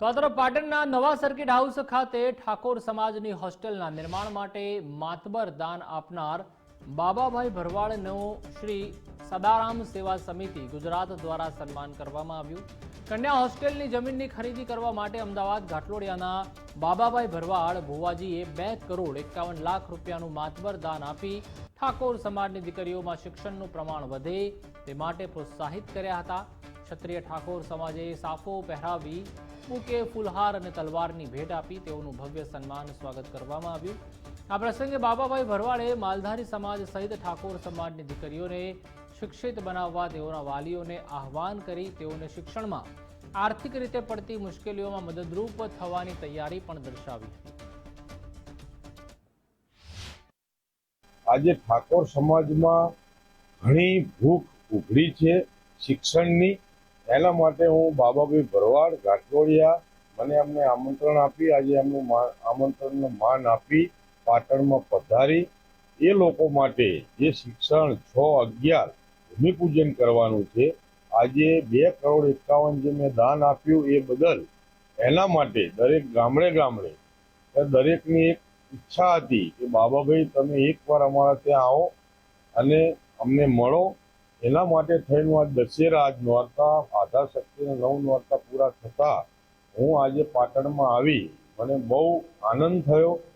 તો આ તરફ પાટણના નવા સર્કિટ હાઉસ ખાતે ઠાકોર સમાજની હોસ્ટેલના નિર્માણ માટે માતબર દાન આપનાર બાબાભાઈ ભરવાડનો શ્રી સદારામ સેવા સમિતિ ગુજરાત દ્વારા સન્માન કરવામાં આવ્યું. કન્યા હોસ્ટેલની જમીનની ખરીદી કરવા માટે અમદાવાદ ઘાટલોડિયાના બાબાભાઈ ભરવાડ ભુવાજીએ બે કરોડ એકાવન લાખ રૂપિયાનું માતબર દાન આપી ઠાકોર સમાજની દીકરીઓમાં શિક્ષણનું પ્રમાણ વધે તે માટે પ્રોત્સાહિત કર્યા હતા. ક્ષત્રિય ઠાકોર સમાજે સાફો પહેરાવી બુકે ફુલહાર અને તલવારની ભેટ આપી તેઓનું ભવ્ય સન્માન સ્વાગત કરવામાં આવ્યું. આ પ્રસંગે બાબાભાઈ ભરવાડે માલધારી સમાજ સહિત ઠાકોર સમાજની દીકરીઓને શિક્ષિત બનાવવા તેઓના વાલીઓને આહવાન કરી તેઓને શિક્ષણમાં આર્થિક રીતે પડતી મુશ્કેલીઓમાં મદદરૂપ થવાની તૈયારી પણ દર્શાવી આજે ઠાકોર સમાજમાં ઘણી ભૂખ ઉભરી છે, શિક્ષણની એના માટે હું બાબાભાઈ ભરવાડ ઘાટલોડિયા મને અમને આમંત્રણ આપી, આજે એમનું આમંત્રણનું માન આપી, પાટણમાં પધારી. એ લોકો માટે જે શિક્ષણ છ અગિયાર ભૂમિપૂજન કરવાનું છે, આજે બે કરોડ એકાવન જે મેં દાન આપ્યું એ બદલ, એના માટે દરેક ગામડે ગામડે દરેકની એક ઈચ્છા હતી કે બાબાભાઈ તમે એકવાર અમારા ત્યાં આવો અને અમને મળો. એના માટે થઈને આ દશેરા, આજ નોરતા આધાર શક્તિના નવ નોરતા પૂરા થતા હું આજે પાટણમાં આવી. મને બહુ આનંદ થયો.